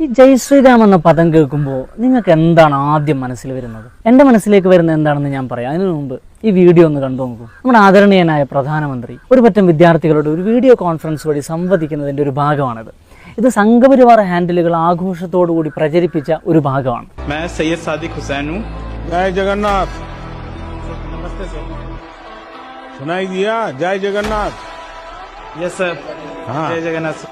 ഈ ജയ് ശ്രീരാം എന്ന പദം കേൾക്കുമ്പോൾ നിങ്ങൾക്ക് എന്താണ് ആദ്യം മനസ്സിൽ വരുന്നത്? എന്റെ മനസ്സിലേക്ക് വരുന്നത് എന്താണെന്ന് ഞാൻ പറയാം. അതിനു മുമ്പ് ഈ വീഡിയോ ഒന്ന് കണ്ടു നോക്കൂ. നമ്മുടെ ആദരണീയനായ പ്രധാനമന്ത്രി ഒരു പറ്റം വിദ്യാർത്ഥികളോട് ഒരു വീഡിയോ കോൺഫറൻസ് വഴി സംവദിക്കുന്നതിന്റെ ഒരു ഭാഗമാണിത്. ഇത് സംഘപരിവാർ ഹാൻഡിലുകൾ ആഘോഷത്തോടുകൂടി പ്രചരിപ്പിച്ച ഒരു ഭാഗമാണ്. ജഗന്നാഥ് ജയ് ജഗന്നാഥ് സർ ജയ് ജഗന്നാഥ്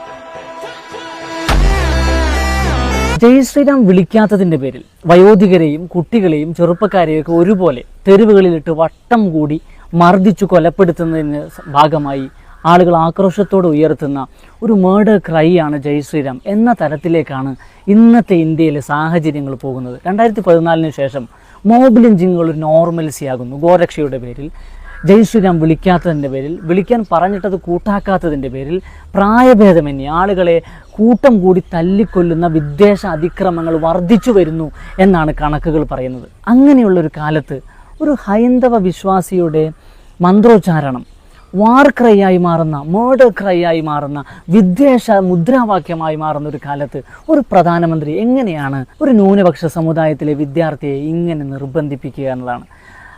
ജയ് ശ്രീരാം വിളിക്കാത്തതിന്റെ പേരിൽ വയോധികരെയും കുട്ടികളെയും ചെറുപ്പക്കാരെയും ഒക്കെ ഒരുപോലെ തെരുവുകളിലിട്ട് വട്ടം കൂടി മർദ്ദിച്ചു കൊലപ്പെടുത്തുന്നതിന് ഭാഗമായി ആളുകൾ ആക്രോശത്തോടെ ഉയർത്തുന്ന ഒരു മേർഡർ ക്രൈ ആണ് ജയ് ശ്രീരാം എന്ന തരത്തിലേക്കാണ് ഇന്നത്തെ ഇന്ത്യയിലെ സാഹചര്യങ്ങൾ പോകുന്നത്. രണ്ടായിരത്തി പതിനാലിന് ശേഷം മോബ് ലിഞ്ചിങ്ങുകൾ ഒരു നോർമൽസി ആകുന്നു. ഗോരക്ഷയുടെ പേരിൽ ജയ് ശ്രീരാം വിളിക്കാത്തതിന്റെ പേരിൽ വിളിക്കാൻ പറഞ്ഞിട്ടത് കൂട്ടാക്കാത്തതിന്റെ പേരിൽ പ്രായഭേദമന്യേ ആളുകളെ കൂട്ടം കൂടി തല്ലിക്കൊല്ലുന്ന വിദ്വേഷ അതിക്രമങ്ങൾ വർദ്ധിച്ചു വരുന്നു എന്നാണ് കണക്കുകൾ പറയുന്നത്. അങ്ങനെയുള്ളൊരു കാലത്ത് ഒരു ഹൈന്ദവ വിശ്വാസിയുടെ മന്ത്രോച്ചാരണം വാർ ക്രൈ ആയി മാറുന്ന മേർഡർ ക്രൈ ആയി മാറുന്ന വിദ്വേഷ മുദ്രാവാക്യമായി മാറുന്ന ഒരു കാലത്ത് ഒരു പ്രധാനമന്ത്രി എങ്ങനെയാണ് ഒരു ന്യൂനപക്ഷ സമുദായത്തിലെ വിദ്യാർത്ഥിയെ ഇങ്ങനെ നിർബന്ധിപ്പിക്കുക എന്നതാണ്.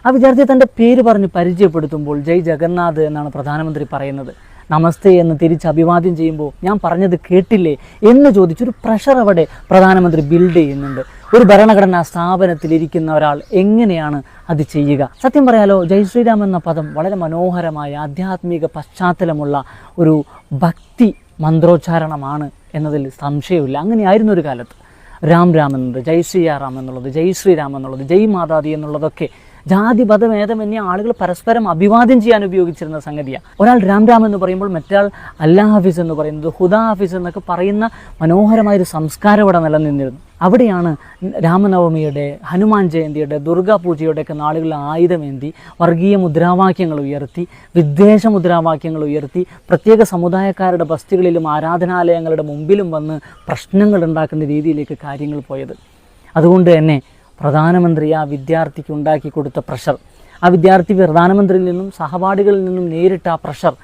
ആ വിദ്യാർത്ഥിയെ തന്റെ പേര് പറഞ്ഞ് പരിചയപ്പെടുത്തുമ്പോൾ ജയ് ജഗന്നാഥ് എന്നാണ് പ്രധാനമന്ത്രി പറയുന്നത്. നമസ്തേ എന്ന് തിരിച്ച് അഭിവാദ്യം ചെയ്യുമ്പോൾ ഞാൻ പറഞ്ഞത് കേട്ടില്ലേ എന്ന് ചോദിച്ചൊരു പ്രഷർ അവിടെ പ്രധാനമന്ത്രി ബിൽഡ് ചെയ്യുന്നുണ്ട്. ഒരു ഭരണഘടനാ സ്ഥാപനത്തിൽ ഇരിക്കുന്ന ഒരാൾ എങ്ങനെയാണ് അത് ചെയ്യുക? സത്യം പറയാലോ ജയ് ശ്രീരാം എന്ന പദം വളരെ മനോഹരമായ ആധ്യാത്മിക പശ്ചാത്തലമുള്ള ഒരു ഭക്തി മന്ത്രോച്ചാരണമാണ് എന്നതിൽ സംശയമില്ല. അങ്ങനെയായിരുന്നു ഒരു കാലത്ത്. രാം രാം എന്നുള്ളത് ജയ് ശ്രീയാറാം എന്നുള്ളത് ജയ് ശ്രീരാം എന്നുള്ളത് ജയ് മാതാദി എന്നുള്ളതൊക്കെ ജാതി മതഭേദമന്യേ ആളുകൾ പരസ്പരം അഭിവാദ്യം ചെയ്യാൻ ഉപയോഗിച്ചിരുന്ന സംഗതിയാണ് ഒരാൾ രാം രാം എന്ന് പറയുമ്പോൾ മറ്റൊരാൾ അല്ലാ ഹാഫിസ് എന്ന് പറയുന്നത് ഹുദാ ഹാഫിസ് എന്നൊക്കെ പറയുന്ന മനോഹരമായ ഒരു സംസ്കാരം ഇവിടെ നിലനിന്നിരുന്നു. അവിടെയാണ് രാമനവമിയുടെ ഹനുമാൻ ജയന്തിയുടെ ദുർഗാ പൂജയുടെയൊക്കെ നാളുകളിൽ ആയുധമേന്തി വർഗീയ മുദ്രാവാക്യങ്ങൾ ഉയർത്തി വിദ്വേഷ മുദ്രാവാക്യങ്ങൾ ഉയർത്തി പ്രത്യേക സമുദായക്കാരുടെ ബസ്തികളിലും ആരാധനാലയങ്ങളുടെ മുമ്പിലും വന്ന് പ്രശ്നങ്ങൾ ഉണ്ടാക്കുന്ന രീതിയിലേക്ക് കാര്യങ്ങൾ പോയത്. അതുകൊണ്ട് തന്നെ പ്രധാനമന്ത്രി ആ വിദ്യാർത്ഥിക്ക് ഉണ്ടാക്കി കൊടുത്ത പ്രഷർ. ആ വിദ്യാർത്ഥി പ്രധാനമന്ത്രിയിൽ നിന്നും സഹപാഠികളിൽ നിന്നും നേരിട്ട ആ പ്രഷർ.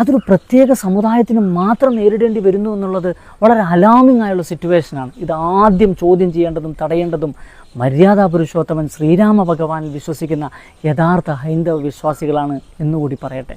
അതൊരു പ്രത്യേക സമുദായത്തിന് മാത്രം നേരിടേണ്ടി വരുന്നു എന്നുള്ളത് വളരെ അലാമിംഗ് ആയുള്ള സിറ്റുവേഷനാണ് ഇത് ആദ്യം ചോദ്യം ചെയ്യേണ്ടതും തടയേണ്ടതും മര്യാദാ പുരുഷോത്തമൻ ശ്രീരാമ ഭഗവാനിൽ വിശ്വസിക്കുന്ന യഥാർത്ഥ ഹൈന്ദവ വിശ്വാസികളാണ് എന്നുകൂടി പറയട്ടെ.